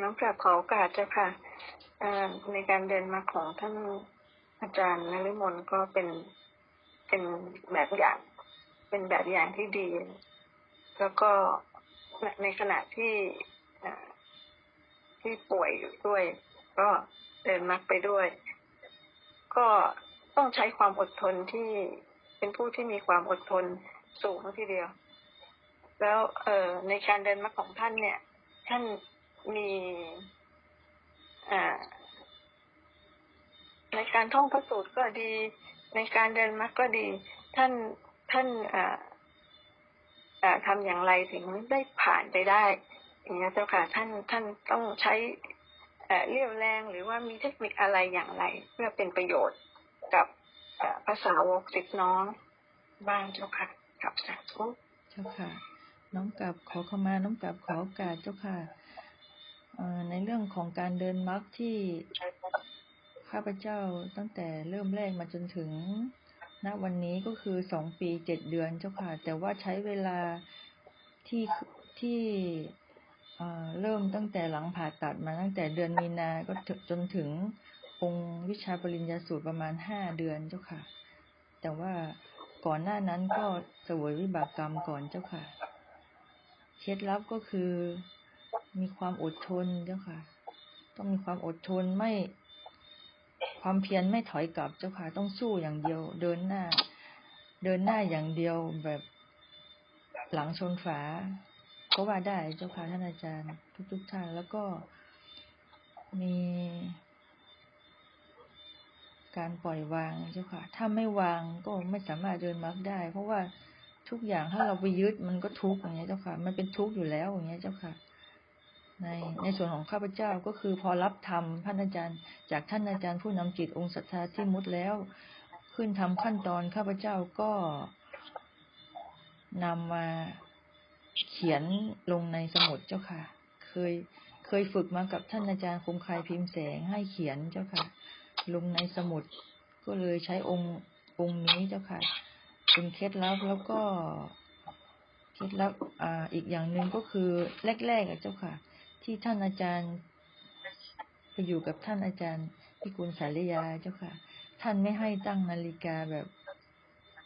น้องกราบขอโอกาสเจ้าค่ะในการเดินมาของท่านอาจารย์นฤมลก็เป็นเป็นแบบอย่าง เป็นแบบอย่างที่ดี แล้วก็ในขณะที่ที่ป่วยอยู่ด้วย ก็เดินมักไปด้วย ก็ต้องใช้ความอดทนที่เป็นผู้ที่มีความอดทนสูงทีเดียว แล้วเออในการเดินมักของท่านเนี่ย ท่าน มีในการท่องพระสูตรก็ดี ในการเดินมรรคก็ดี ท่านท่านทำอย่างไรถึงได้ผ่านไปได้อย่างนี้เจ้าค่ะท่านท่านต้องใช้เรี่ยวแรงหรือว่ามีเทคนิคอะไรอย่างไร เพื่อเป็นประโยชน์กับภาษาวกศิษย์น้องบ้างเจ้าค่ะกับสาธุเจ้าค่ะ น้องกับขอเข้ามาน้องกับขอโอกาสเจ้าค่ะ ในเรื่องของการเดินมรรคที่ข้าพเจ้าตั้งแต่เริ่มแรกมาจนถึงณวันนี้ก็คือสองปีเจ็ดเดือนเจ้าค่ะ แต่ว่าใช้เวลาที่ที่เริ่มตั้งแต่หลังผ่าตัดมาตั้งแต่เดือนมีนา ก็จนถึงองค์วิชาปริญญาสูตรประมาณห้าเดือนเจ้าค่ะ แต่ว่าก่อนหน้านั้นก็เสวยวิบากกรรมก่อนเจ้าค่ะ เคล็ดลับก็คือ มีความอดทนเจ้าค่ะ ต้องมีความอดทนไม่ ความเพียรไม่ถอยกลับเจ้าค่ะ ต้องสู้อย่างเดียว เดินหน้า เดินหน้าอย่างเดียวแบบหลังชนฝา ก็ว่าได้เจ้าค่ะท่านอาจารย์ ทุกๆท่านแล้วก็มีการปล่อยวางเจ้าค่ะ ถ้าไม่วางก็ไม่สามารถเดินมรรคได้ เพราะว่าทุกอย่างถ้าเราไปยึดมันก็ทุกข์อย่างเงี้ยเจ้าค่ะ มันเป็นทุกข์อยู่แล้วอย่างเงี้ยเจ้าค่ะ ในในส่วนของข้าพเจ้าก็คือพอรับธรรมท่านอาจารย์ จากท่านอาจารย์ผู้นำจิตองค์ศรัทธาที่มุดแล้ว ขึ้นทำขั้นตอนข้าพเจ้าก็นำมาเขียนลงในสมุดเจ้าค่ะ เคยเคยฝึกมากับท่านอาจารย์คมคายพิมพ์แสงให้เขียนเจ้าค่ะ ลงในสมุดก็เลยใช้องค์องค์นี้เจ้าค่ะเป็นเคล็ดลับแล้วก็เคล็ดลับอ่าอีกอย่างหนึ่งก็คือแรกๆอะเจ้าค่ะ ที่ท่านอาจารย์ไปอยู่กับท่านอาจารย์พิกุลสาริยาเจ้าค่ะ ท่านไม่ให้ตั้งนาฬิกาแบบ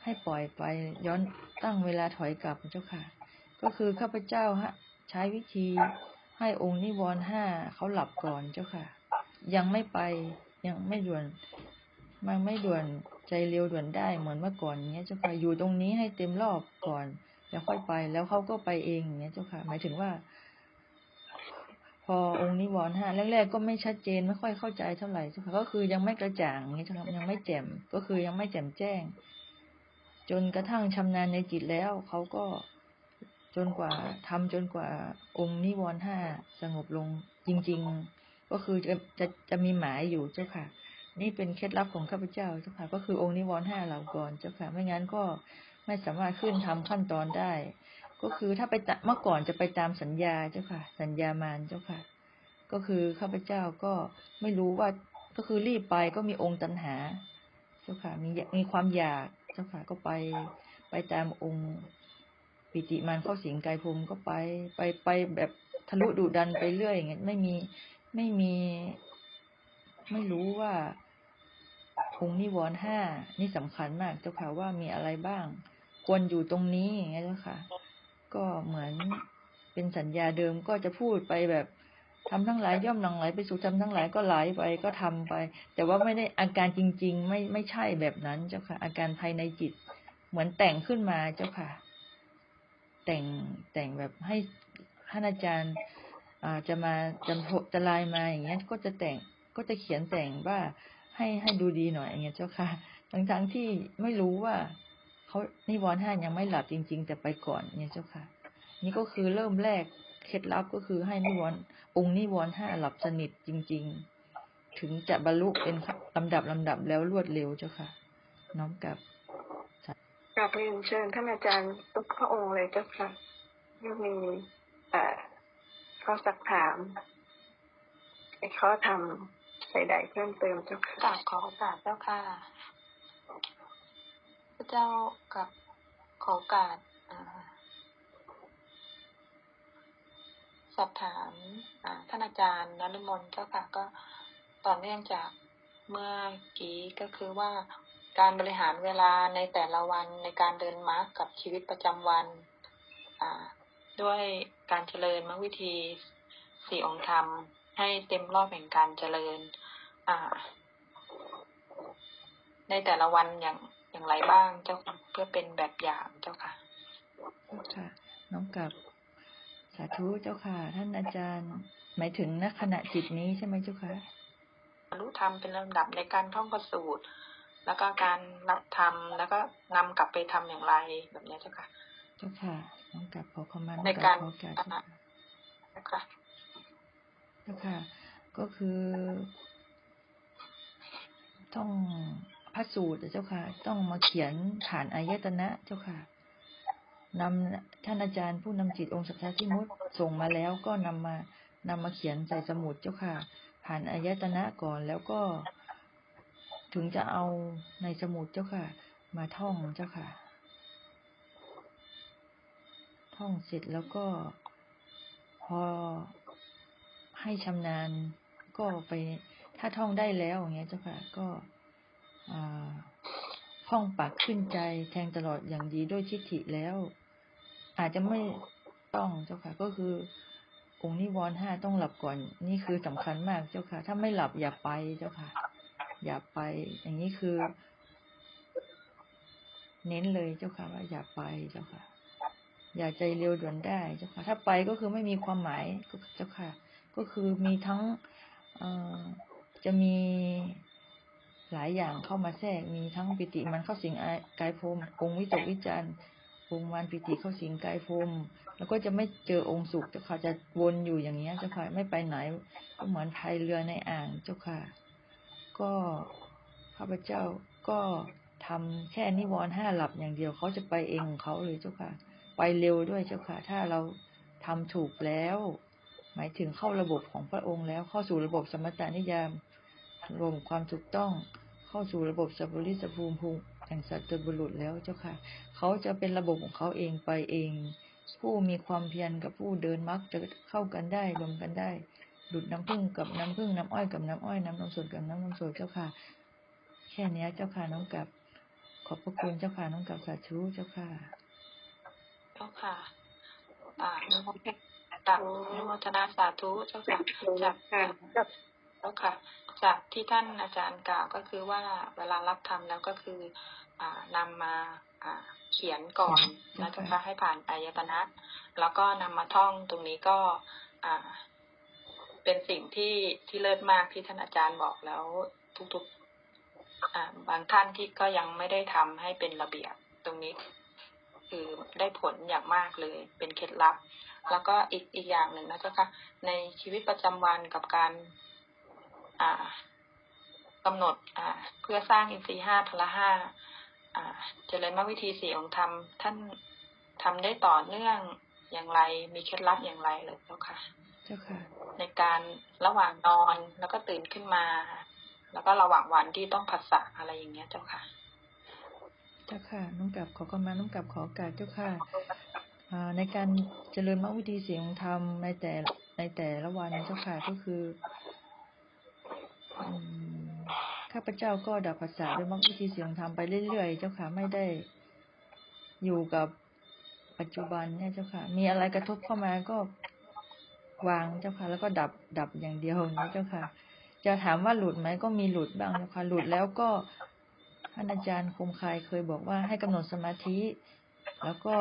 ให้ปล่อยไปย้อนตั้งเวลาถอยกลับเจ้าค่ะ ก็คือข้าพเจ้าฮะ ใช้วิธีให้องค์นิวรณ์ห้าเขาหลับก่อนเจ้าค่ะ ยังไม่ไปยังไม่ด่วนมันไม่ด่วนใจเร็วด่วนได้เหมือนเมื่อก่อนเงี้ยเจ้าค่ะอยู่ตรงนี้ให้เต็มรอบก่อน แล้วค่อยไป แล้วเขาก็ไปเองเงี้ยเจ้าค่ะ หมายถึงว่า พอองค์นิวรณ์ห้าแรกๆก็ไม่ชัดเจนไม่ค่อยเข้าใจเท่าไหร่เจ้าค่ะก็คือยังไม่กระจ่างนี้ยังไม่แจ่มก็คือยังไม่แจ่มแจ้ง จนกระทั่งชำนาญในจิตแล้วเขาก็จนกว่าทำจนกว่าองค์นิวรณ์ห้าสงบลงจริง ๆ ก็คือจะจะจะมีหมายอยู่เจ้าค่ะ นี่เป็นเคล็ดลับของข้าพเจ้าเจ้าค่ะ ก็คือองค์นิวรณ์ห้าเหล่าก่อนเจ้าค่ะ ไม่งั้นก็ไม่สามารถขึ้นทำขั้นตอนได้ ก็คือถ้าไปตะเมื่อก่อนจะไปตามสัญญาเจ้าค่ะ สัญญามารเจ้าค่ะ ก็คือข้าพเจ้าก็ไม่รู้ว่าก็คือรีบไปก็มีองค์ตัณหา เจ้าค่ะ มีมีความอยากเจ้าค่ะก็ไปไปตามองค์ปิติมานเข้าสิงกายภูมิก็ไปไปไปแบบทะลุดุดันไปเรื่อยอย่างเงี้ยไม่มีไม่มี ไม่รู้ว่าองค์นิวรณ์ห้านี่สำคัญมากเจ้าค่ะว่ามีอะไรบ้าง ควรอยู่ตรงนี้อย่างเงี้ยเจ้าค่ะ ก็เหมือนเป็นสัญญาเดิมก็จะพูดไปแบบทำทั้งหลายย่อมหลังไหลไปสู่ทำทั้งหลายก็ไหลไปก็ทำไป แต่ว่าไม่ได้อาการจริง ๆ ไม่ไม่ใช่แบบนั้นเจ้าค่ะ อาการภายในจิต เหมือนแต่งขึ้นมาเจ้าค่ะ แต่งแต่งแบบให้ท่านอาจารย์อ่าจะมาจะจะลน์มาอย่างเงี้ย ก็จะแต่งก็จะเขียนแต่งว่าให้ให้ดูดีหน่อยอย่างเงี้ยเจ้าค่ะ ทั้งทั้งๆที่ไม่รู้ว่า เขานิวรณ์ห้ายังไม่หลับจริง ๆ แต่ไปก่อนเนี่ยเจ้าค่ะ นี่ก็คือเริ่มแรกเคล็ดลับก็คือให้นิวรณ์องค์นิวรณ์ห้าหลับสนิทจริง ๆ ถึงจะบรรลุเป็นลำดับลำดับแล้วรวดเร็วเจ้าค่ะ น้อมกลับกราบเรียนเชิญท่านอาจารย์ทุกพระองค์เลยเจ้าค่ะที่มีเอ่อข้อสักถามไอ้ข้อทำใดๆเพิ่มเติมเจ้าค่ะกราบขอโอกาสเจ้าค่ะพระ เจ้ากับขอโอกาสสอบถามท่านอาจารย์นฤมลเจ้าค่ะก็ต่อเนื่องจากเมื่อกี้ก็คือว่าการบริหารเวลาในแต่ละวันในการเดินมาร์กกับชีวิตประจำวันด้วยการเจริญมรรควิธีสี่องค์ธรรม ให้เต็มรอบแห่งการเจริญในแต่ละวันอย่าง อย่างไรบ้างเจ้าค่ะเพื่อเป็นแบบอย่างเจ้าค่ะเจ้าค่ะ น้องกับสาธุเจ้าค่ะ ท่านอาจารย์ หมายถึงณขณะจิตนี้ใช่ไหมเจ้าค่ะรู้ธรรมเป็นลำดับในการท่องประสูตรแล้วก็การรับธรรมแล้วก็นำกลับไปทำอย่างไรแบบนี้เจ้าค่ะ เจ้าค่ะน้องกับขอขมาน้องในกับการขอโอกาสเจ้าค่ะนะคะเจ้าค่ะ ก็คือ ต้อง พระสูตรเจ้าค่ะ ต้องมาเขียนผ่านอายตนะเจ้าค่ะนำท่านอาจารย์ผู้นำจิตองค์สัทธาธิมุตส่งมาแล้วก็นำมานำมาเขียนใส่สมุดเจ้าค่ะ ผ่านอายตนะก่อนแล้วก็ถึงจะเอาในสมุดเจ้าค่ะ มาท่องเจ้าค่ะ ท่องเสร็จแล้วก็พอให้ชำนาญก็ไปถ้าท่องได้แล้วอย่างเงี้ยเจ้าค่ะ ก็ อ่าท่องปากขึ้นใจแทงตลอดอย่างดีด้วยทิฏฐิแล้ว อาจจะไม่ต้องเจ้าค่ะ ก็คือ องค์นิวรณ์ห้าต้องหลับก่อน นี่คือสำคัญมากเจ้าค่ะ ถ้าไม่หลับอย่าไปเจ้าค่ะ อย่าไป อย่างนี้คือ เน้นเลยเจ้าค่ะ ว่าอย่าไปเจ้าค่ะ อย่าใจเร็วด่วนได้เจ้าค่ะ ถ้าไปก็คือไม่มีความหมายเจ้าค่ะ ก็คือมีทั้งอ่อจะมี หลายอย่างเข้ามาแทรกมีทั้งปิติมันเข้าสิงกายพรมองค์วิตกวิจารณ์องค์มานปิติเข้าสิงกายพรมแล้วก็จะไม่เจอองค์สุขเจ้าค่ะจะวนอยู่อย่างเงี้ยเจ้าค่ะไม่ไปไหนก็เหมือนพายเรือในอ่างเจ้าค่ะ ก็ข้าพเจ้าก็ทำแค่นิวรณ์ห้าหลับอย่างเดียวเขาจะไปเองของเขาเลยเจ้าค่ะ ไปเร็วด้วยเจ้าค่ะ ถ้าเราทำถูกแล้ว หมายถึงเข้าระบบของพระองค์แล้วเข้าสู่ระบบสมถานิยาม รวมความถูกต้องเข้าสู่ระบบสัพพุริสภูมิภูมิแห่งสัตว์บุรุษแล้วเจ้าค่ะ เขาจะเป็นระบบของเขาเองไปเอง ผู้มีความเพียรกับผู้เดินมักจะเข้ากันได้รวมกันได้ หลุดน้ำผึ้งกับน้ำผึ้งน้ำอ้อยกับน้ำอ้อยน้ำนมสดกับน้ำนมสดเจ้าค่ะ แค่เนี้ยเจ้าค่ะน้องกับ ขอบพระคุณเจ้าค่ะน้องกับสาธุเจ้าค่ะเจ้าค่ะอ่านุโมทนานุโมทนาสาธุเจ้าค่ะจาก ค่ะเจ้าค่ะ จากที่ท่านอาจารย์กล่าวก็คือว่าเวลารับธรรมแล้วก็คืออ่านำมาอ่าเขียนก่อนนะเจ้าค่ะให้ผ่านอายตนะ แล้วก็นำมาท่องตรงนี้ก็อ่าเป็นสิ่งที่ที่เลิศมากที่ท่านอาจารย์บอกแล้วทุกๆอ่าบางท่านที่ก็ยังไม่ได้ทำให้เป็นระเบียบตรงนี้คือได้ผลอย่างมากเลย เป็นเคล็ดลับ แล้วก็อีกอีกอย่างหนึ่งนะเจ้าค่ะในชีวิตประจำวันกับการอ่า กำหนดอ่าเพื่อสร้างอินทรีย์ห้าพละห้าอ่าเจริญมรรควิธีสี่องค์ธรรมท่านทำได้ต่อเนื่องอย่างไร มีเคล็ดลับอย่างไรเลยเจ้าค่ะ เจ้าค่ะ ในการระหว่างนอนแล้วก็ตื่นขึ้นมา แล้วก็ระหว่างวันที่ต้องผัสสะอะไรอย่างเงี้ยเจ้าค่ะ เจ้าค่ะน้องกลับขอเข้ามาน้องกลับขอโอกาสเจ้าค่ะอ่าในการเจริญมรรควิธีเสียงธรรมในแต่ในแต่ละวันเจ้าค่ะก็คืออืม ข้าพเจ้าก็ดับภาษาด้วยมรรควิธีเสียงธรรมไปเรื่อยๆ เจ้าค่ะไม่ได้อยู่กับปัจจุบันเนี่ยเจ้าค่ะ มีอะไรกระทบเข้ามาก็วางเจ้าค่ะ แล้วก็ดับดับอย่างเดียวอย่างนี้เจ้าค่ะ จะถามว่าหลุดไหมก็มีหลุดบ้างเจ้าค่ะ หลุดแล้วก็ท่านอาจารย์คมคายเคยบอกว่าให้กำหนดสมาธิ แล้วก็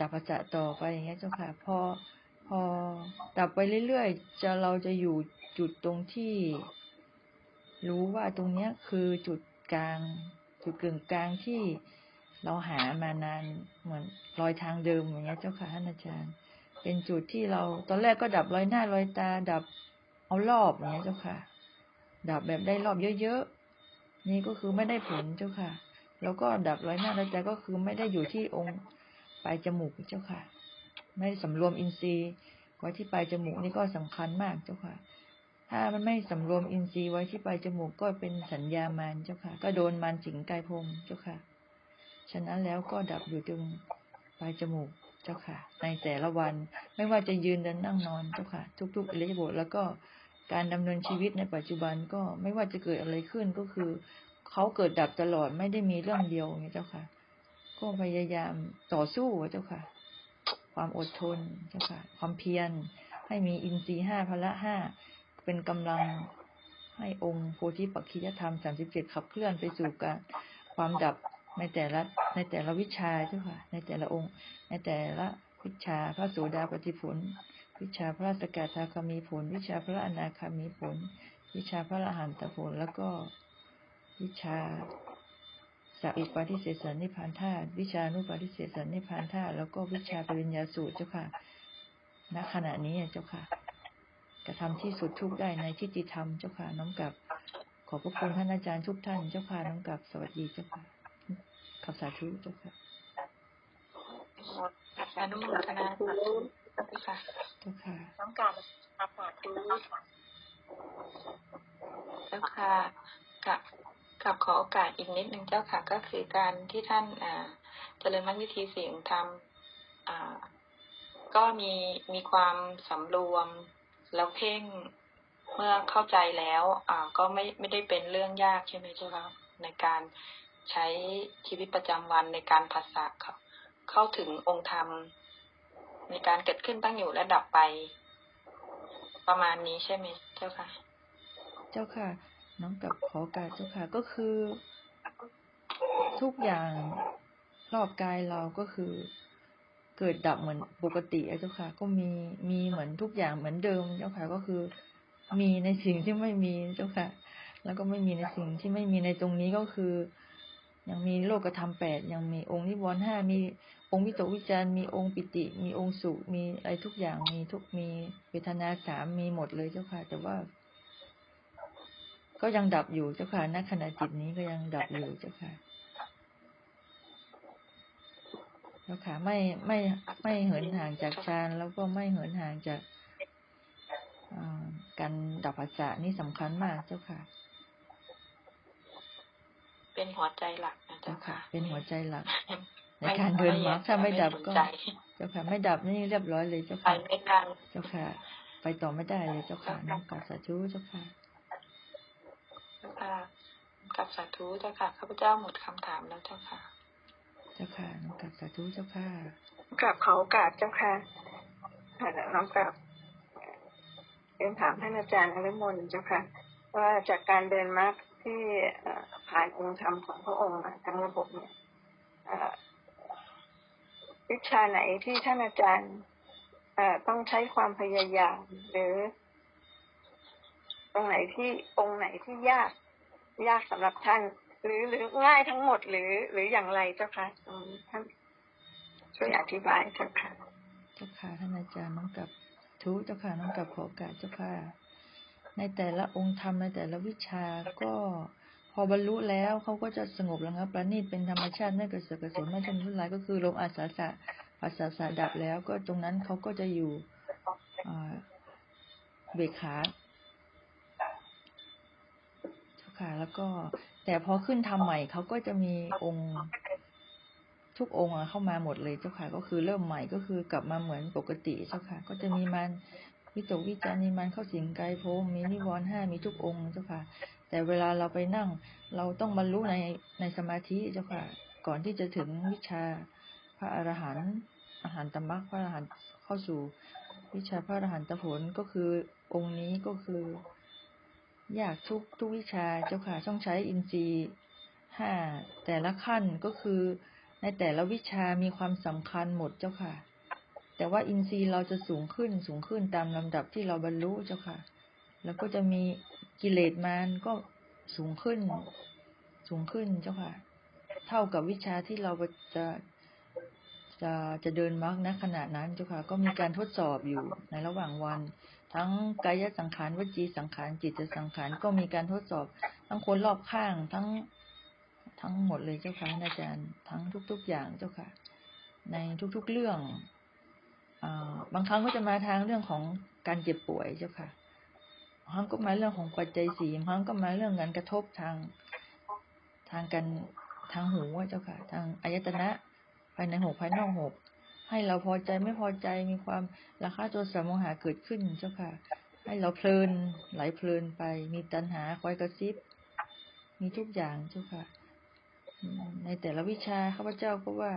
ดับปัจจะต่อไปอย่างเงี้ยเจ้าค่ะ พอพอดับไปเรื่อยๆจะเราจะอยู่จุดตรงที่ รู้ว่าตรงเนี้ยคือจุดกลาง จุดกึ่งกลางที่เราหามานานเหมือนรอยทางเดิมอย่างเงี้ยเจ้าค่ะท่านอาจารย์ เป็นจุดที่เราตอนแรกก็ดับรอยหน้ารอยตา ดับเอารอบอย่างเงี้ยเจ้าค่ะ ดับแบบได้รอบเยอะๆนี่ก็คือไม่ได้ผลเจ้าค่ะ แล้วก็ดับรอยหน้ารอยใจก็คือไม่ได้อยู่ที่องค์ปลายจมูกเจ้าค่ะ ไม่ได้สำรวมอินทรีย์ไว้ที่ปลายจมูกนี่ก็สำคัญมากเจ้าค่ะ ถ้ามันไม่สำรวมอินทรีย์ไว้ที่ปลายจมูกก็เป็นสัญญามารเจ้าค่ะ ก็โดนมารสิงกายพรมเจ้าค่ะ ฉะนั้นแล้วก็ดับอยู่ตรงปลายจมูกเจ้าค่ะ ในแต่ละวันไม่ว่าจะยืนเดินนั่งนอนเจ้าค่ะ ทุกๆอิริยาบถแล้วก็การดำเนินชีวิตในปัจจุบันก็ไม่ว่าจะเกิดอะไรขึ้นก็คือเขาเกิดดับตลอดไม่ได้มีเรื่องเดียวอย่างนี้เจ้าค่ะ ก็พยายามต่อสู้เจ้าค่ะ ความอดทนเจ้าค่ะ ความเพียรให้มีอินทรีย์ห้าพละห้า เป็นกำลังให้องค์โพธิปักขิยธรรมสามสิบเจ็ดขับเคลื่อนไปสู่การความดับในแต่ละในแต่ละวิชาเจ้าค่ะ ในแต่ละองค์ ในแต่ละวิชาพระโสดาปฏิผล วิชาพระสกทาคามีผล วิชาพระอนาคามีผล วิชาพระอรหันตผลแล้วก็วิชาสัพปาทิเศสนิพานธาตุวิชานุปาทิเศสนิพพานธาตุแล้วก็วิชาปริญญาสูตรเจ้าค่ะณขณะนี้เจ้าค่ะ กระทำที่สุดทุกได้ในทิฏฐิธรรมเจ้าค่ะน้อมกับ ขอบพระคุณท่านอาจารย์ทุกท่านเจ้าค่ะน้อมกับสวัสดีเจ้าค่ะขับสาธุเจ้าค่ะอนุโมทนาสาธุค่ะเจ้าค่ะน้องการมาฝากดูเจ้าค่ะกับกับขอโอกาสอีกนิดนึงเจ้าค่ะ ก็คือการที่ท่านอ่าเจริญมรรควิธีเสียงธรรมอ่าก็มีมีความสำรวม แล้วเพ่งเมื่อเข้าใจแล้วอ่าก็ไม่ไม่ได้เป็นเรื่องยากใช่ไหมเจ้าคะในการใช้ชีวิตประจำวันในการภาษาเขาเข้าถึงองค์ธรรม ในการเกิดขึ้นตั้งอยู่และดับไป ประมาณนี้ใช่ไหมเจ้าค่ะ เจ้าค่ะ น้องกับขอกาสเจ้าค่ะก็คือ ทุกอย่างรอบกายเราก็คือ เกิดดับเหมือนปกติเจ้าค่ะ ก็มีมีเหมือนทุกอย่างเหมือนเดิมเจ้าค่ะก็คือ มีในสิ่งที่ไม่มีเจ้าค่ะ แล้วก็ไม่มีในสิ่งที่ไม่มีในตรงนี้ก็คือ ยังมีโลกธรรมแปดยังมีองค์นิวรณ์ห้ามีองค์วิตกวิจารณ์มีองค์ปิติ มีองค์สุมีอะไรทุกอย่างมีทุกมีเวทนาสามมีหมดเลยเจ้าค่ะ แต่ว่า ก็ยังดับอยู่เจ้าค่ะณขณะจิตนี้ก็ยังดับอยู่เจ้าค่ะ เจ้าค่ะไม่ไม่ไม่เหินห่างจากฌานแล้วก็ไม่เหินห่างจากอ่าการดับภาษานี่สำคัญมากเจ้าค่ะ เป็นหัวใจหลักนะเจ้าเจ้าค่ะค่ะ เป็นหัวใจหลัก ในไม่การเดินมรรคถ้าไม่ดับก็สนใจเจ้าค่ะ ไม่ดับนี่เรียบร้อยเลยเจ้าไปค่ะไม่ทันเจ้าค่ะ ไปต่อไม่ได้เลยเจ้าค่ะน้องกราบสาธุเจ้าค่ะเจ้าค่ะกับสาธุเจ้าค่ะข้าพเจ้าหมดคำถามแล้วเจ้าค่ะ เจ้าค่ะน้องกราบสาธุเจ้าค่ะกราบเขอโอกาสเจ้าค่ะน้องกราบเรียนถามท่านอาจารย์อริมลเจ้าค่ะว่าจากการเดินมรรคที่ผ่านองค์ธรรมของพระองค์ทั้งระบบเนี่ยวิชาไหนที่ท่านอาจารย์ต้องใช้ความพยายาม หรือ ตรงไหนที่องค์ไหนที่ยากยากสำหรับท่าน หรือหรือง่ายทั้งหมดหรือ หรืออย่างไรเจ้าค่ะท่านช่วยอธิบายเจ้าค่ะเจ้าค่ะท่านอาจารย์น้องกับทุเจ้าค่ะน้องกับขอโอกาสเจ้าค่ะในแต่ละองค์ธรรมในแต่ละวิชาก็พอบรรลุแล้วเขาก็จะสงบแล้วครับประณีตเป็นธรรมชาติไม่กระเสือกกระสนไม่ทนทุรายก็คือลมอาสาสะอาสาสะดับแล้ว ก็ตรงนั้นเขาก็จะอยู่เบกขาเจ้า ค่ะ แล้วก็แต่พอขึ้นทำใหม่เขาก็จะมีองค์ทุกองค์อะเข้ามาหมดเลยเจ้าค่ะ ก็คือเริ่มใหม่ก็คือกลับมาเหมือนปกติเจ้าค่ะ ก็จะมีมันวิตกวิจารณ์มีมันเข้าสิงไกลโพมมีนิวรณ์ห้ามีทุกองค์เจ้าค่ะ แต่เวลาเราไปนั่ง เราต้องบรรลุในในสมาธิเจ้าค่ะ ก่อนที่จะถึงวิชาพระอรหันต์อาหารตมรรคพระอรหันต์เข้าสู่ วิชาพระอรหันตผลก็คือองค์นี้ก็คือ ยากทุกทุกวิชาเจ้าค่ะต้องใช้อินทรีย์ห้าแต่ละขั้นก็คือ ในแต่ละวิชามีความสำคัญหมดเจ้าค่ะ แต่ว่าอินทรีย์เราจะสูงขึ้นสูงขึ้นตามลำดับที่เราบรรลุเจ้าค่ะ แล้วก็จะมีกิเลสมารก็สูงขึ้น สูงขึ้นเจ้าค่ะ เท่ากับวิชาที่เราจะจะจะเดินมรรคณขณะนั้นเจ้าค่ะ ก็มีการทดสอบอยู่ในระหว่างวัน ทั้งกายสังขารวจีสังขารจิตสังขารก็มีการทดสอบ ทั้งคนรอบข้างทั้งทั้งหมดเลยเจ้าค่ะอาจารย์ ทั้งทุก ๆ อย่างเจ้าค่ะ ในทุกๆเรื่องอ่าบางครั้งก็จะมาทางเรื่องของการเจ็บป่วยเจ้าค่ะบางครั้งก็มาเรื่องของปัจจัยสี่บางครั้งก็มาเรื่องงานกระทบทางทางการทางหูเจ้าค่ะ ทางอายตนะภายในหกภายนอกหก ให้เราพอใจไม่พอใจมีความราคะโทสะโมหะเกิดขึ้นเจ้าค่ะ ให้เราเพลินไหลเพลินไป มีตัณหาคอยกระซิบ มีทุกอย่างเจ้าค่ะ ในแต่ละวิชาข้าพเจ้าก็ว่า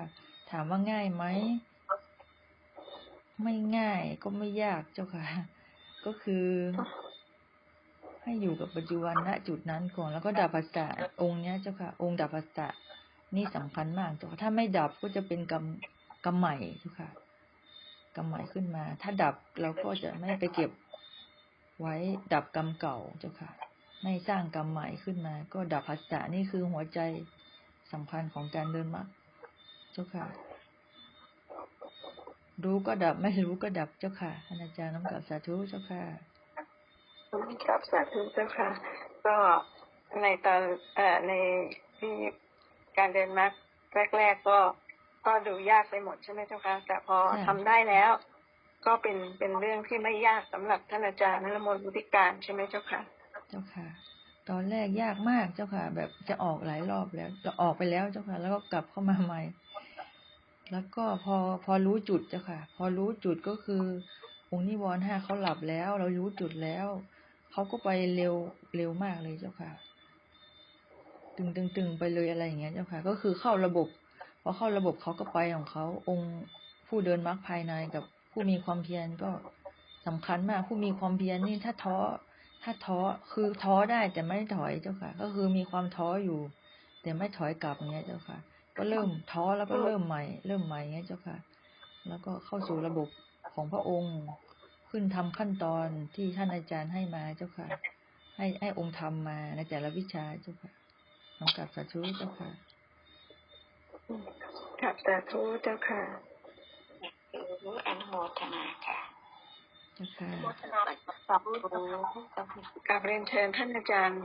ถามว่าง่ายไหมไม่ง่ายก็ไม่ยากเจ้าค่ะ ก็คือ ให้อยู่กับปัจจุบันณจุดนั้นก่อนแล้วก็ดับภาษาองค์เนี้ยเจ้าค่ะ องค์ดับภาษานี่สำคัญมากเจ้าค่ะถ้าไม่ดับก็จะเป็นกรรม กรรมใหม่เจ้าค่ะกรรมใหม่ขึ้นมา ถ้าดับเราก็จะไม่ไปเก็บไว้ดับกรรมเก่าเจ้าค่ะ ไม่สร้างกรรมใหม่ขึ้นมา ก็ดับภาษานี่คือหัวใจสำคัญของการเดินมรรคเจ้าค่ะ รู้ก็ดับไม่รู้ก็ดับเจ้าค่ะอาจารย์น้ำกับสาธุเจ้าค่ะครับสาธุเจ้าค่ะ ก็ในตอนเอ่อในที่การเดินมาแรก ๆก็ ก็ดูยากไปหมดใช่ไหมเจ้าค่ะแต่พอใช่ทำได้แล้ว ก็เป็นเป็นเรื่องที่ไม่ยากสำหรับท่านอาจารย์นรมนบุติการใช่ไหมเจ้าค่ะเจ้าค่ะ ตอนแรกยากมากเจ้าค่ะ แบบจะออกหลายรอบแล้ว จะออกไปแล้วเจ้าค่ะ แล้วก็กลับเข้ามาใหม่ แล้วก็พอพอรู้จุดเจ้าค่ะ พอรู้จุดก็คือองค์นิวรณ์ห้าเขาหลับแล้ว เรารู้จุดแล้วเขาก็ไปเร็วเร็วมากเลยเจ้าค่ะ ตึงตึงตึงไปเลยอะไรอย่างเงี้ยเจ้าค่ะ ก็คือเข้าระบบ พอเข้าระบบเขาก็ไปของเขาองค์ผู้เดินมรรคภายในกับผู้มีความเพียรก็สำคัญมาก ผู้มีความเพียรนี่ถ้าท้อถ้าท้อคือท้อได้แต่ไม่ถอยเจ้าค่ะ ก็คือมีความท้ออยู่ แต่ไม่ถอยกลับเงี้ยเจ้าค่ะ ก็เริ่มท้อแล้วก็เริ่มใหม่ เริ่มใหม่เงี้ยเจ้าค่ะ แล้วก็เข้าสู่ระบบของพระองค์ขึ้นทำขั้นตอนที่ท่านอาจารย์ให้มาเจ้าค่ะ ให้ให้องค์ทำมาในแต่ละวิชาเจ้าค่ะน้องกับสาธุเจ้าค่ะ ครับสาธุเจ้าค่ะรู้อนุโมทนาค่ะเจ้าค่ะสาธุสาธุกราบเรียนเชิญท่านอาจารย์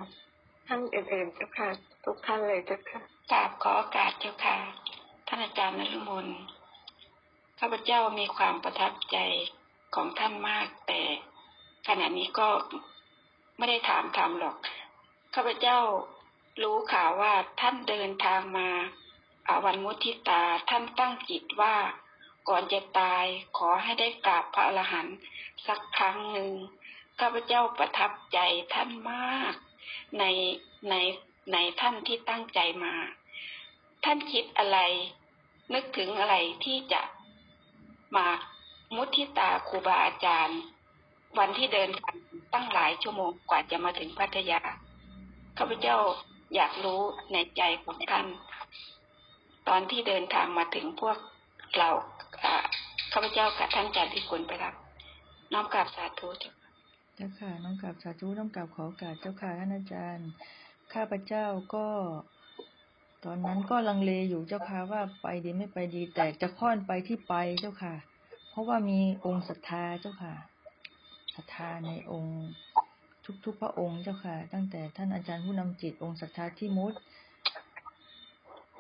ท่านอื่นๆเจ้าค่ะ ทุกท่านเลยเจ้าค่ะกราบขอโอกาสเจ้าค่ะ ท่านอาจารย์นฤมลข้าพเจ้ามีความประทับใจของท่านมาก แต่ขณะนี้ก็ไม่ได้ถามคำหรอก ข้าพเจ้ารู้ข่าวว่าท่านเดินทางมา อวันมุทิตาท่านตั้งจิตว่า ก่อนจะตายขอให้ได้กราบพระอรหันต์สักครั้งหนึ่งข้าพเจ้าประทับใจท่านมาก ในในในท่านที่ตั้งใจมา ท่านคิดอะไร นึกถึงอะไรที่จะมามุทิตาครูบาอาจารย์ วันที่เดินทางตั้งหลายชั่วโมงกว่าจะมาถึงพัทยาข้าพเจ้าอยากรู้ในใจของท่าน ตอนที่เดินทางมาถึงพวกเราข้าพเจ้ากับท่านอาจารย์ที่คุณไปรับ น้อมกราบสาธุเจ้าค่ะเจ้าค่ะน้องกับสาธุน้องกับขอโอกาสเจ้าค่ะท่านอาจารย์ ข้าพเจ้าก็ ตอนนั้นก็ลังเลอยู่เจ้าค่ะว่าไปดีไม่ไปดี แต่จะค่อนไปที่ไปเจ้าค่ะ เพราะว่ามีองค์ศรัทธาเจ้าค่ะศรัทธาในองค์ทุกๆพระองค์เจ้าค่ะ ตั้งแต่ท่านอาจารย์ผู้นำจิตองค์ศรัทธาที่มุต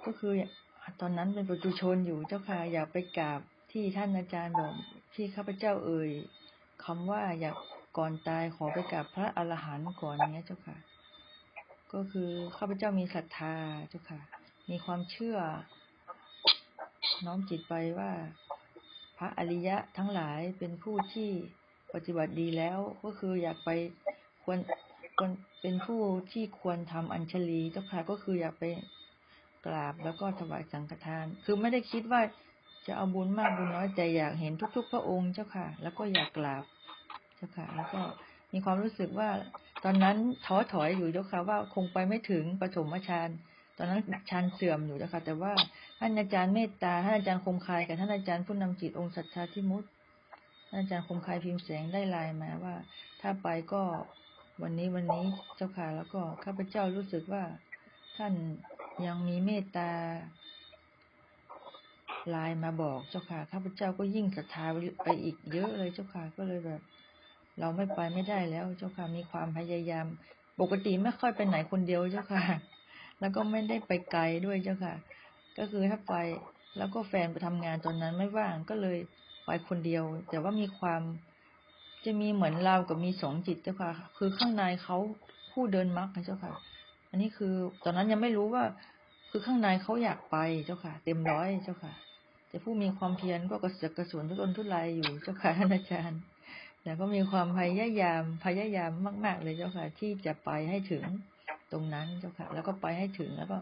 ก็คือ ตอนนั้นเป็นปุถุชนอยู่เจ้าค่ะอยากไปกราบที่ท่านอาจารย์บอกที่ข้าพเจ้าเอ่ยคำว่าอยากก่อนตายขอไปกราบพระอรหันต์ก่อนเนี้ยเจ้าค่ะ ก็คือข้าพเจ้ามีศรัทธาเจ้าค่ะ มีความเชื่อ น้อมจิตไปว่า พระอริยะทั้งหลายเป็นผู้ที่ปฏิบัติดีแล้วก็คืออยากไปควรควรเป็นผู้ที่ควรทำอัญชลีเจ้าค่ะก็คืออยากไป กราบแล้วก็ถวายสังฆทาน คือไม่ได้คิดว่าจะเอาบุญมากบุญน้อยแต่อยากเห็นทุก ๆ พระองค์เจ้าค่ะ แล้วก็อยากกราบเจ้าค่ะ แล้วก็มีความรู้สึกว่า ตอนนั้นท้อถอยอยู่เจ้าค่ะว่าคงไปไม่ถึงปฐมฌานตอนนั้นฌานเสื่อมอยู่เจ้าค่ะแต่ว่าท่านอาจารย์เมตตาท่านอาจารย์คมคายกับท่านอาจารย์ผู้นำจิตองค์ศรัทธาที่มุตท่านอาจารย์คมคายพิมพ์แสงได้ไลน์มาว่า ถ้าไปก็วันนี้วันนี้เจ้าค่ะแล้วก็ข้าพเจ้ารู้สึกว่าท่าน ยังมีเมตตาลน์มาบอกเจ้าค่ะข้าพเจ้าก็ยิ่งศรัทธาไปอีกเยอะเลยเจ้าค่ะก็เลยแบบ เราไม่ไปไม่ได้แล้วเจ้าค่ะมีความพยายาม ปกติไม่ค่อยไปไหนคนเดียวเจ้าค่ะ แล้วก็ไม่ได้ไปไกลด้วยเจ้าค่ะ ก็คือถ้าไปแล้วก็แฟนไปทำงานตอนนั้นไม่ว่างก็เลยไปคนเดียว แต่ว่ามีความจะมีเหมือนเรากับมีสองจิตเจ้าค่ะ คือข้างในเขาผู้เดินมรรคนะเจ้าค่ะ นนี้คือตอนนั้นยังไม่รู้ว่า คือข้างในเขาอยากไปเจ้าค่ะ เต็มร้อยเจ้าค่ะ แต่ผู้มีความเพียรก็กระเสือกกระสวนทุรนทุรายอยู่เจ้าค่ะท่านอาจารย์แต่ก็มีความพยายามพยายามมาก ๆ เลยเจ้าค่ะ ที่จะไปให้ถึงตรงนั้นเจ้าค่ะ แล้วก็ไปให้ถึงแล้วก็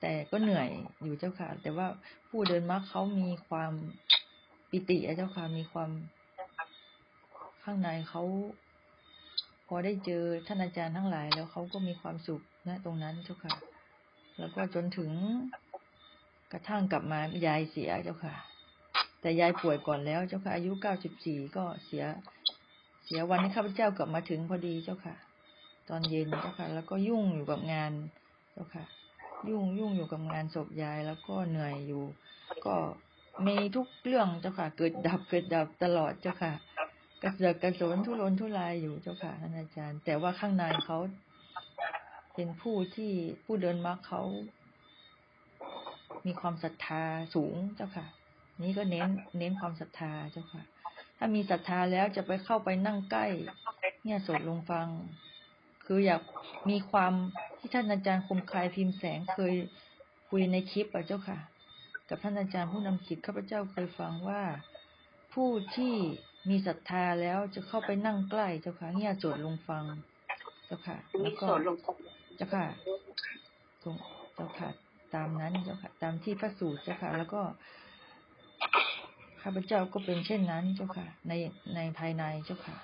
แต่ก็เหนื่อยอยู่เจ้าค่ะ แต่ว่าผู้เดินมรรคเขามีความปิติเจ้าค่ะมีความข้างในเขาพอได้เจอท่านอาจารย์ทั้งหลาย แล้วเขาก็มีความสุข นะตรงนั้นเจ้าค่ะ แล้วก็จนถึงกระทั่งกลับมายายเสียเจ้าค่ะ แต่ยายป่วยก่อนแล้วเจ้าค่ะ อายุเก้าสิบสี่ก็เสีย เสียวันที่ข้าพเจ้ากลับมาถึงพอดีเจ้าค่ะ ตอนเย็นเจ้าค่ะ แล้วก็ยุ่งอยู่กับงานเจ้าค่ะ ยุ่งยุ่งอยู่กับงานศพยายแล้วก็เหนื่อยอยู่ ก็มีทุกเรื่องเจ้าค่ะ เกิดดับเกิดดับตลอดเจ้าค่ะกระเสือกกระสนทุรนทุรายอยู่เจ้าค่ะท่านอาจารย์ แต่ว่าข้างในเขา เป็นผู้ที่ผู้เดินมรรคเขา มีความศรัทธาสูงเจ้าค่ะ นี่ก็เน้นเน้นความศรัทธาเจ้าค่ะ ถ้ามีศรัทธาแล้วจะไปเข้าไปนั่งใกล้ เนี่ยสดลงฟัง คืออยากมีความที่ท่านอาจารย์คมคายพิมพ์แสงเคยคุยในคลิปอะเจ้าค่ะ กับท่านอาจารย์ผู้นำกิจข้าพเจ้าเคยฟังว่าผู้ที่มีศรัทธาแล้วจะเข้าไปนั่งใกล้เจ้าค่ะเนี่ยโจทย์ลงฟัง จ้าค่ะ แล้วก็เจ้าค่ะตรงเจ้าค่ะ ตามนั้นเจ้าค่ะ ตามที่พระสูตรเจ้าค่ะ แล้วก็ข้าพเจ้าก็เป็นเช่นนั้นเจ้าค่ะ ในในภายในเจ้าค่ะ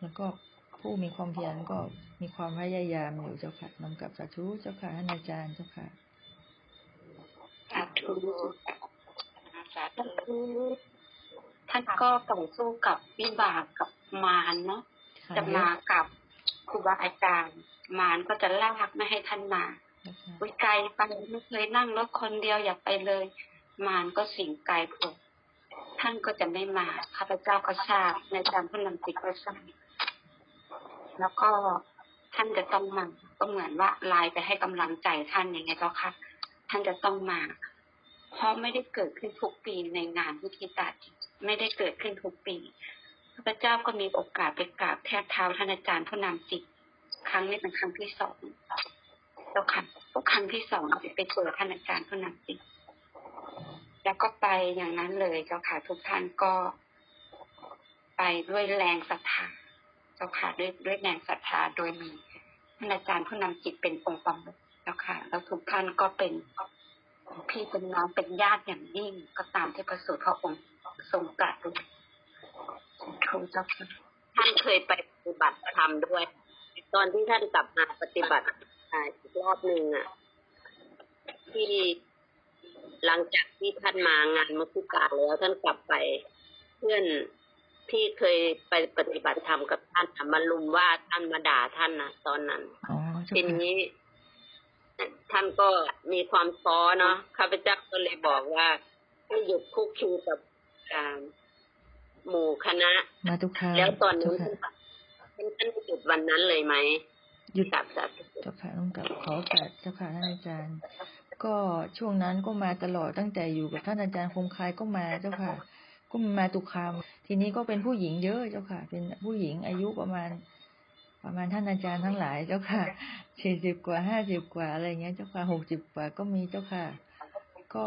แล้วก็ผู้มีความเพียรก็มีความพยายามอยู่เจ้าค่ะนำกับสาธุเจ้าค่ะท่านอาจารย์เจ้าค่ะสาธุสาธุท่านก็ต่อสู้กับวิบากกับมารเนาะค่ะจะมากับค รูบาอาจารย์ มารก็จะลากไม่ให้ท่านมาเจ้าค่ะวิไกลไปไม่เคยนั่งรถคนเดียวอย่าไปเลย มารก็สิ่งไกลโผล่ท่านก็จะไม่มาข้าพเจ้าก็ทราบในตามพระนำติก็ทราบแล้วก็ท่านจะต้องมาก็เหมือนว่าไลน์ไปให้กำลังใจท่านอย่างไงเจ้าค่ะ ท่านจะต้องมา เพราะไม่ได้เกิดขึ้นทุกปีในงานพิธีตัดไม่ได้เกิดขึ้นทุกปี ข้าพเจ้าก็มีโอกาสไปกราบแทบเท้าท่านอาจารย์ผู้นำจิต ครั้งนี้เป็นครั้งที่สองเจ้าค่ะครั้งที่สองไปเจอท่านอาจารย์ผู้นำจิต แล้วก็ไปอย่างนั้นเลยเจ้าค่ะทุกท่านก็ ไปด้วยแรงศรัทธาเจ้าค่ะด้วยด้วยแรงศรัทธาโดยมีท่านอาจารย์ผู้นำจิตเป็นองค์ประมุขเจ้าค่ะแล้วทุกท่านก็เป็นพี่เป็นน้องเป็นญาติอย่างยิ่งก็ตามที่พระสูตรพระองค์ทรงตรัสด้วย ทูเจ้าค่ะท่านเคยไปปฏิบัติธรรมด้วย ตอนที่ท่านกลับมาปฏิบัติอ่าอีกรอบหนึ่งอะ ที่หลังจากที่ท่านมางานมุขการแล้วท่านกลับไปเพื่อนที่เคยไปปฏิบัติธรรมกับท่านน่ะมาลุมว่าท่านมาด่าท่านนะตอนนั้นอ๋อเจ้าทีค่ะนี้ท่านก็มีความท้อเนาะข้าพเจ้าก็เลยบอกว่าให้หยุดคุกคีกับอ่า หมู่คณะ มาทุกครั้งแล้วตอนเจ้านั้นค่ะท่านท่านหยุดวันนั้นเลยไหมหยุดกับสัตว์เจ้าค่ะต้องกลับขอโอกาสเจ้าค่ะท่านอาจารย์ ก็ช่วงนั้นก็มาตลอดตั้งแต่อยู่กับท่านอาจารย์คมคายก็มาเจ้าค่ะ ก็มาตุกคาม ทีนี้ก็เป็นผู้หญิงเยอะเจ้าค่ะ เป็นผู้หญิงอายุประมาณ ประมาณท่านอาจารย์ทั้งหลายเจ้าค่ะสี่สิบกว่าห้าสิบกว่าอะไรเงี้ยเจ้าค่ะหกสิบกว่าก็มีเจ้าค่ะ ก็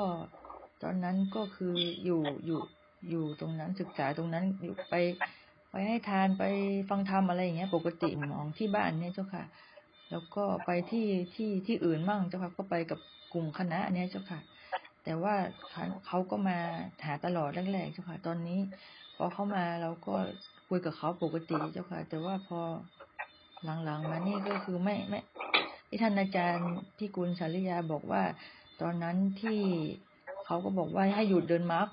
ตอนนั้นก็คืออยู่อยู่ อยู่ตรงนั้นศึกษาตรงนั้นอยู่ไปไปให้ทานไปฟังธรรมอะไรอย่างเงี้ย ปกติมองที่บ้านเนี่ยเจ้าค่ะ แล้วก็ไปที่ที่ที่อื่นมั่งเจ้าค่ะก็ไปกับกลุ่มคณะเนี้ยเจ้าค่ะ แต่ว่าเขาก็มาหาตลอดแรกๆเจ้าค่ะ ตอนนี้ พอเขามาเราก็คุยกับเขาปกติเจ้าค่ะ แต่ว่าพอหลังๆมานี่ก็คือไม่ไม่ที่ท่านอาจารย์ที่กุลสาริยาบอกว่า ตอนนั้นที่เขาก็บอกว่าให้หยุดเดินมาร์ก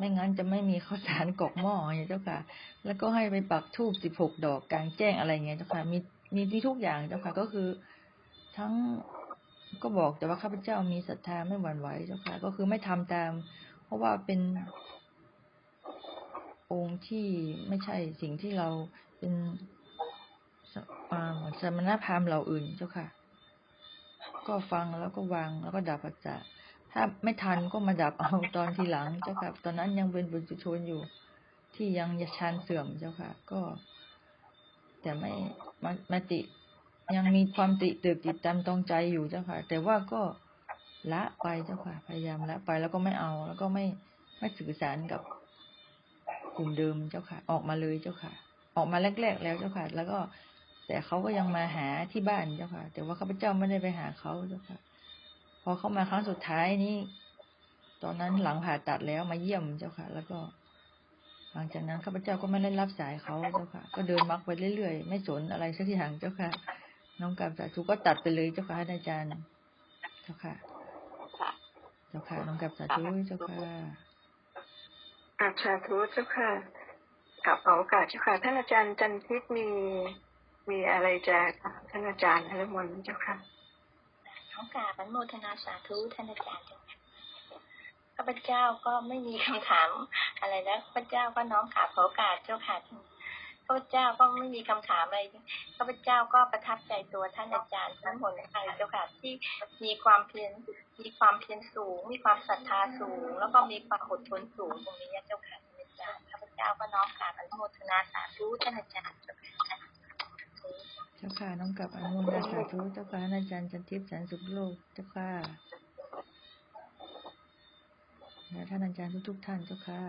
ไม่งั้นจะไม่มีข้าวสารกอกหม้ออย่างเงี้ยเจ้าค่ะ แล้วก็ให้ไปปักทูบสิบหกดอกกลางแจ้งอะไรเงี้ยเจ้าค่ะ มีมีที่ทุกอย่างเจ้าค่ะก็คือ ทั้งก็บอกแต่ว่าข้าพเจ้ามีศรัทธาไม่หวั่นไหวเจ้าค่ะ ก็คือไม่ทำตาม เพราะว่าเป็นองค์ที่ไม่ใช่สิ่งที่เราเป็นสมณพราหมณ์เหล่าอื่นเจ้าค่ะ ก็ฟังแล้วก็วางแล้วก็ดับปัจจะ ถ้าไม่ทันก็มาดับเอาตอนทีหลังเจ้าค่ะ ตอนนั้นยังเป็นบุญจุชนอยู่ ที่ยังชานเสื่อมเจ้าค่ะ ก็ แต่ไม่มามาติ ยังมีความติตึกติดตามตองใจอยู่เจ้าค่ะ แต่ว่าก็ละไปเจ้าค่ะ พยายามละไปแล้วก็ไม่เอา แล้วก็ไม่ไม่สื่อสารกับกลุ่มเดิมเจ้าค่ะ ออกมาเลยเจ้าค่ะ ออกมาแรก ๆ แล้วเจ้าค่ะ แล้วก็ แต่เขาก็ยังมาหาที่บ้านเจ้าค่ะ แต่ว่าข้าพเจ้าไม่ได้ไปหาเขาเจ้าค่ะ อเข้ามาครั้งสุดท้ายนี่ตอนนั้นหลังผ่าตัดแล้วมาเยี่ยมเจ้าค่ะ แล้วก็ หลังจากนั้นข้าพเจ้าก็ไม่ได้รับสายเขาเจ้าค่ะ ก็เดินมักไปเรื่อยๆ ไม่สนอะไรสักอย่างเจ้าค่ะ น้องกับสาธุก็ตัดไปเลยเจ้าค่ะท่านอาจารย์ เจ้าค่ะ เจ้าค่ะ น้องกับสาธุเจ้าค่ะอาชาทุเจ้าค่ะกับเอาโอกาสเจ้าค่ะ ท่านอาจารย์จันทิพย์มีมีอะไรจะท่านอาจารย์นฤมลเจ้าค่ะ น้องกราบอนุโมทนาสาธุท่านอาจารย์จ้าค่ะข้าพเจ้าก็ไม่มีคำถามอะไรแล้วข้าพเจ้าก็น้อมกราบขอโอกาสเจ้าค่ะข้าพเจ้าก็ไม่มีคำถามอะไรข้าพเจ้าก็ประทับใจตัวท่านอาจารย์ทั้งหมดไปเจ้าค่ะที่มีความเพียรมีความเพียรสูง มีความศรัทธาสูง แล้วก็มีความอดทนสูงตรงนี้เจ้าค่ะท่านอาจารย์ข้าพเจ้าก็น้อมกราบอนุโมทนาสาธุท่านอาจารย์ เจ้าค่ะน้องกับอนุโมทนาสาธุเจ้าค่ะท่านอาจารย์จันทิพย์แสนสุขโลกเจ้าค่ะและท่านอาจารย์ทุกๆท่านเจ้าค่ะ